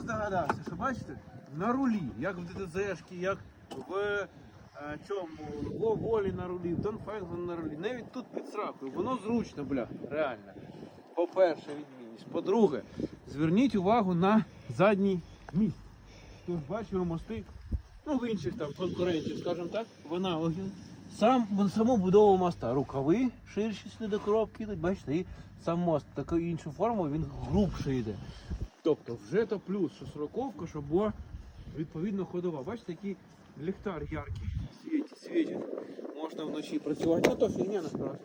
здогадався, що бачите, на рулі, як в ДТЗшки, як в е, цьому в волі на рулі, в Донфенген на рулі. Навіть тут під сракою. Воно зручно, бля, реально. По-перше, відмінність. По-друге, зверніть увагу на задній міст. Тож бачимо мости, ну в інших там конкурентів, скажімо так, в аналогів. Сам, саму будову моста. Рукави ширші сюди до коробки бачите, і сам мост таку іншу форму, він грубше йде. Тобто вже то плюс, що сороковка, щоб була відповідно ходова. Бачите, який ліхтар яркий світить, світить. Можна вночі працювати. Ну то фігня насправді.